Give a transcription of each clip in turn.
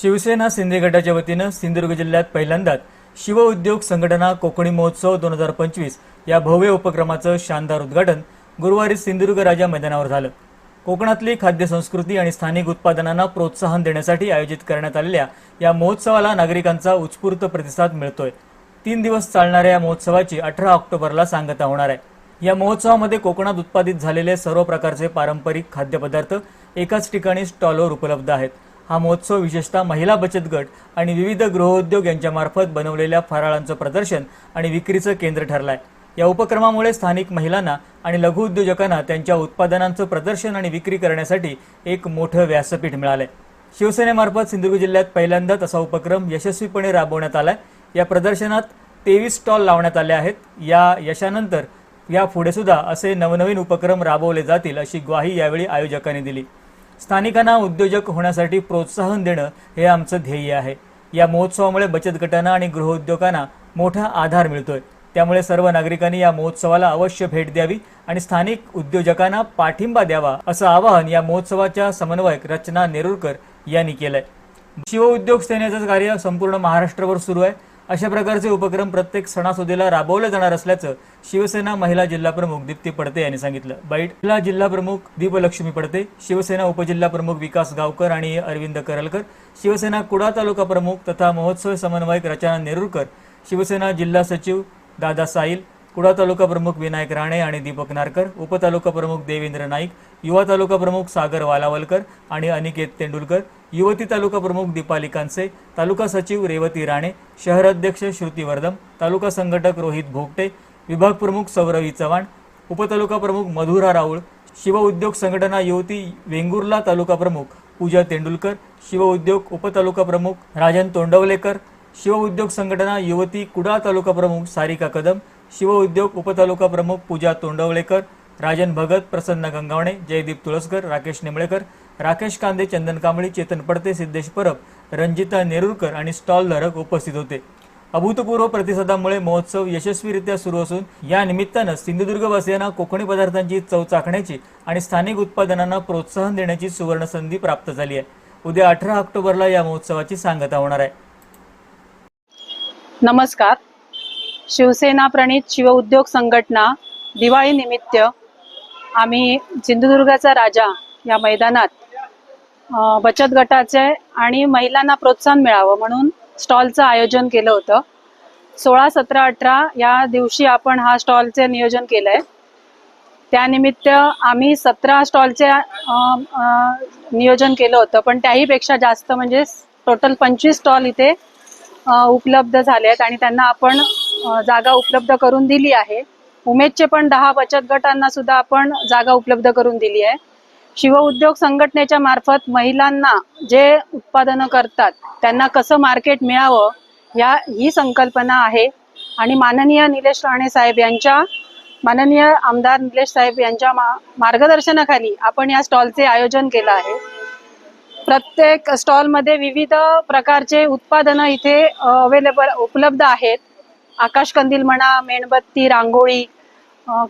शिवसेना शिंदे गटाच्या वतीनं सिंधुदुर्ग जिल्ह्यात पहिल्यांदाच शिवउद्योग संघटना कोकणी महोत्सव दोन हजार पंचवीस या भव्य उपक्रमाचं शानदार उद्घाटन गुरुवारी सिंधुदुर्ग राजा मैदानावर झालं. कोकणातली खाद्य संस्कृती आणि स्थानिक उत्पादनांना प्रोत्साहन देण्यासाठी आयोजित करण्यात आलेल्या या महोत्सवाला नागरिकांचा उत्स्फूर्त प्रतिसाद मिळतोय. तीन दिवस चालणाऱ्या या महोत्सवाची अठरा ऑक्टोबरला सांगता होणार आहे. या महोत्सवामध्ये कोकणात उत्पादित झालेले सर्व प्रकारचे पारंपरिक खाद्यपदार्थ एकाच ठिकाणी स्टॉलवर उपलब्ध आहेत. हा महोत्सव विशेषतः महिला बचत गट आणि विविध गृहोद्योग यांच्यामार्फत बनवलेल्या फराळांचं प्रदर्शन आणि विक्रीचं केंद्र ठरलं आहे या उपक्रमामुळे स्थानिक महिलांना आणि लघुउद्योजकांना त्यांच्या उत्पादनांचं प्रदर्शन आणि विक्री करण्यासाठी एक मोठं व्यासपीठ मिळालंय. शिवसेनेमार्फत सिंधुदुर्ग जिल्ह्यात पहिल्यांदाच असा उपक्रम यशस्वीपणे राबवण्यात आलाय. या प्रदर्शनात तेवीस स्टॉल लावण्यात आले आहेत. या यशानंतर या पुढे सुद्धा असे नवनवीन उपक्रम राबवले जातील अशी ग्वाही यावेळी आयोजकांनी दिली. स्थानिकांना उद्योजक होण्यासाठी प्रोत्साहन देणं हे आमचं ध्येय आहे. या महोत्सवामुळे बचत गटांना आणि गृहउद्योगांना मोठा आधार मिळतोय. त्यामुळे सर्व नागरिकांनी या महोत्सवाला अवश्य भेट द्यावी आणि स्थानिक उद्योजकांना पाठिंबा द्यावा असं आवाहन या महोत्सवाच्या समन्वयक रचना नेरुरकर यांनी केलंय. शिवउद्योग सेनेचं कार्य संपूर्ण महाराष्ट्रभर सुरू आहे. अशा प्रकारचे उपक्रम प्रत्येक सणासुदीला राबवले जाणार असल्याचं शिवसेना महिला जिल्हा प्रमुख दीप्ती पडते यांनी सांगितलं. बाईटला जिल्हा प्रमुख दीपलक्ष्मी पडते शिवसेना उपजिल्हा प्रमुख विकास गावकर आणि अरविंद करलकर शिवसेना कुडा तालुका प्रमुख तथा महोत्सव समन्वयक रचना नेरुरकर शिवसेना जिल्हा सचिव दादा साईल कुडा तालुका प्रमुख विनायक राणे आणि दीपक नारकर उपतालुका प्रमुख देवेंद्र नाईक युवा तालुका प्रमुख सागर वालावलकर आणि अनिकेत तेंडुलकर युवती तालुका प्रमुख दीपाली कांसे तालुका सचिव रेवती राणे शहर अध्यक्ष श्रुती वर्धम तालुका संघटक रोहित भोगटे विभाग प्रमुख सौरवी चव्हाण उपतालुका प्रमुख मधुरा राऊळ शिव उद्योग संघटना युवती वेंगुर्ला तालुका प्रमुख पूजा तेंडुलकर शिव उद्योग उपतालुका प्रमुख राजन तोंडवलेकर शिवउद्योग संघटना युवती कुडाळ तालुका प्रमुख सारिका कदम शिव उद्योग उपतालुका प्रमुख पूजा तोंडवलेकर राजन भगत प्रसन्न गंगावणे जयदीप तुळसकर राकेश निंबळेकर राकेश कांदे चंदन कांबळी चेतन पडते सिद्धेश परब रंजिता नेरुरकर आणि स्टॉल धारक उपस्थित होते. अभूतपूर्व प्रतिसादामुळे महोत्सव यशस्वीरित्या सुरू असून या निमित्तानं सिंधुदुर्गवासियांना कोकणी पदार्थांची चव चाखण्याची आणि स्थानिक उत्पादनांना प्रोत्साहन देण्याची सुवर्ण संधी प्राप्त झाली आहे. उद्या अठरा ऑक्टोबरला या महोत्सवाची सांगता होणार आहे. नमस्कार. शिवसेना प्रणित शिवउद्योग संघटना दिवाळी निमित्त आम्ही सिंधुदुर्गाचा राजा या मैदानात बचत गटाचे आणि महिलांना प्रोत्साहन मिळावं म्हणून स्टॉलचं आयोजन केलं होतं. सोळा सतरा अठरा या दिवशी आपण हा स्टॉलचे नियोजन केलं आहे त्यानिमित्त आम्ही सतरा स्टॉलचे नियोजन केलं होतं पण त्याहीपेक्षा जास्त म्हणजे टोटल पंचवीस स्टॉल इथे उपलब्ध झाले आहेत आणि त्यांना आपण जागा उपलब्ध करून दिली आहे. उमेदचे पण दहा बचत गटांना सुद्धा आपण जागा उपलब्ध करून दिली आहे. शिवउद्योग संघटनेच्या मार्फत महिलांना जे उत्पादनं करतात त्यांना कसं मार्केट मिळावं या ही संकल्पना आहे. आणि माननीय निलेश राणे साहेब यांच्या माननीय आमदार निलेश साहेब यांच्या मा मार्गदर्शनाखाली आपण या स्टॉलचे आयोजन केलं आहे. प्रत्येक स्टॉलमध्ये विविध प्रकारचे उत्पादनं इथे अवेलेबल उपलब्ध आहेत. आकाशकंदील म्हणा मेणबत्ती रांगोळी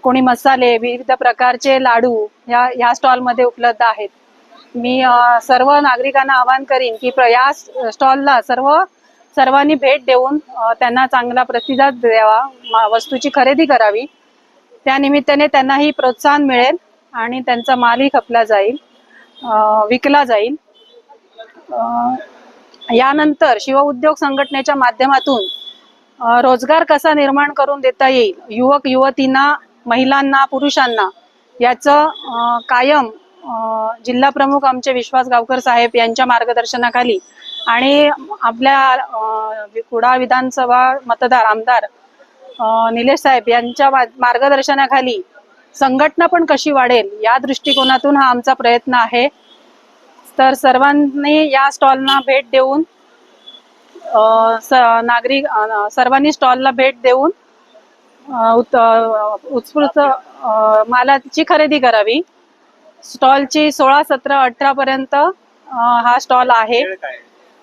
कोणी मसाले विविध प्रकारचे लाडू या ह्या स्टॉलमध्ये उपलब्ध आहेत. मी सर्व नागरिकांना आवाहन करीन की प्र- या स्टॉलला सर्व सर्वांनी भेट देऊन त्यांना चांगला प्रतिसाद द्यावा मा- वस्तूची खरेदी करावी. त्यानिमित्ताने त्यांनाही प्रोत्साहन मिळेल आणि त्यांचा मालही खपला जाईल विकला जाईल. यानंतर शिवउद्योग संघटनेच्या माध्यमातून रोजगार कसा निर्माण करून देता येईल? युवक युवतींना महिलांना पुरुषांना? याचं कायम जिल्हा प्रमुख आमचे विश्वास गावकर साहेब यांच्या मार्गदर्शनाखाली आणि आपल्या अ, कुडाळ विधानसभा मतदार आमदार निलेश साहेब यांच्या मार्गदर्शनाखाली संघटना पण कशी वाढेल या दृष्टिकोनातून हा आमचा प्रयत्न आहे. तर सर्वांनी या स्टॉलना भेट देऊन नागरिक सर्वांनी स्टॉलला भेट देऊन उत्स्फूर्त मालाची खरेदी करावी. स्टॉलची सोळा सतरा अठरा पर्यंत हा स्टॉल आहे.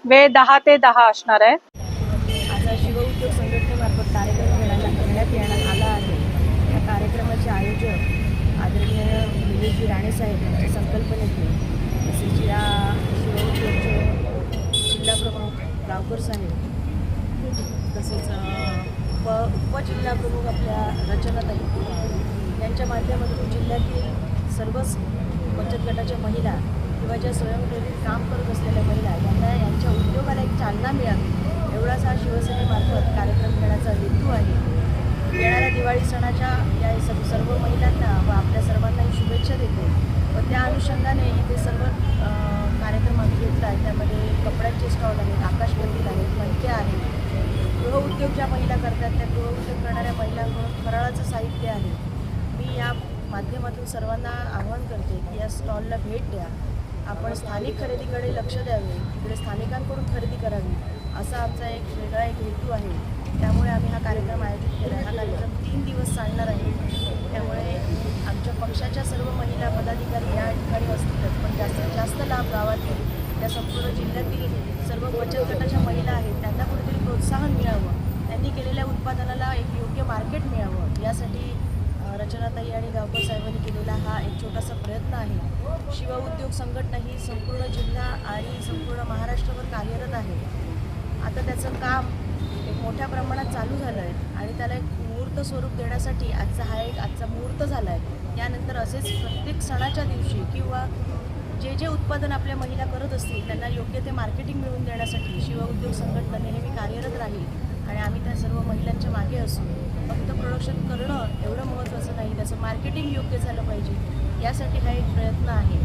वेळ दहा ते दहा असणार आहे आता शिवउद्योग संघटनेमार्फत कार्यक्रम घेण्यात घेण्यात येण्यात आला आहे या कार्यक्रमाचे आयोजक आदरणीय निलेशजी राणेसाहेब यांच्या संकल्पनेतून तसेच या शिवउद्योगचे जिल्हा प्रमुख गावकर साहेब तसेच उप उपजिल्हा प्रमुख आपल्या रचनाताई यांच्या माध्यमातून जिल्ह्यातील सर्वच बचत गटाच्या महिला किंवा ज्या स्वयंप्रेरित काम करत असलेल्या महिला यांना यांच्या उद्योगाला एक चालना मिळावी एवढाच हा शिवसेनेमार्फत कार्यक्रम घेण्याचा हेतू आहे. येणाऱ्या दिवाळी सणाच्या या सर्व सर्व महिलांना व आपल्या सर्वांनाही शुभेच्छा देते. व त्या अनुषंगाने इथे सर्व कार्यक्रम आम्ही घेतला आहे. त्यामध्ये कपड्यांचे स्टॉल आहेत आकाश मंदिर आहेत मणक्या आहेत. गृहउद्योग ज्या महिला करतात त्या गृहउद्योग करणाऱ्या महिलांकडून फराळाचं साहित्य आहे. मी या माध्यमातून सर्वांना आवाहन करते की या स्टॉलला भेट द्या. आपण स्थानिक खरेदीकडे लक्ष द्यावे. इकडे स्थानिकांकडून खरेदी करावी असा आमचा एक वेगळा एक हेतू आहे. त्यामुळे आम्ही हा कार्यक्रम आयोजित केला हा कार्यक्रम तीन दिवस चालणार आहे. त्यामुळे आमच्या पक्षाच्या सर्व महिला पदाधिकारी या ठिकाणी असतीलच पण जास्तीत जास्त लाभ गावातील त्या संपूर्ण जिल्ह्यातील सर्व बचत गटाच्या महिला आहेत त्यांना कुठेतरी प्रोत्साहन मिळावं. त्यांनी केलेल्या उत्पादनाला एक योग्य मार्केट मिळावं. यासाठी रचनाताई आणि गावकर साहेबांनी केलेला हा एक छोटासा प्रयत्न आहे. शिव उद्योग संघटना ही संपूर्ण जिल्हा आणि संपूर्ण महाराष्ट्रभर कार्यरत आहे. आता त्याचं काम एक मोठ्या प्रमाणात चालू झालं आहे आणि त्याला एक मुहूर्त स्वरूप देण्यासाठी आजचा हा एक आजचा मुहूर्त झाला आहे यानंतर असेच प्रत्येक सणाच्या दिवशी किंवा जे जे उत्पादन आपल्या महिला करत असतील त्यांना योग्य ते मार्केटिंग मिळवून देण्यासाठी शिव उद्योग संघटना नेहमी कार्यरत राहील आणि आम्ही त्या सर्व महिलांच्या मागे असू. फक्त प्रोडक्शन करणं एवढं महत्त्वाचं नाही त्याचं मार्केटिंग योग्य झालं पाहिजे यासाठी हा एक प्रयत्न आहे.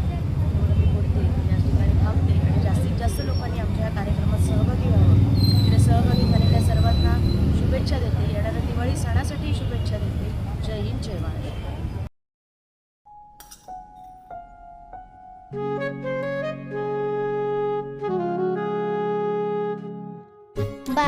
एवढं मी बोलते या ठिकाणी थांबते आणि जास्तीत जास्त लोकांनी आमच्या या कार्यक्रमात सहभागी व्हावं. तिकडे सहभागी झालेल्या सर्वांना शुभेच्छा देते. येणाऱ्या दिवाळी सणासाठी शुभेच्छा देते. जय हिंद जय महाराष्ट्र.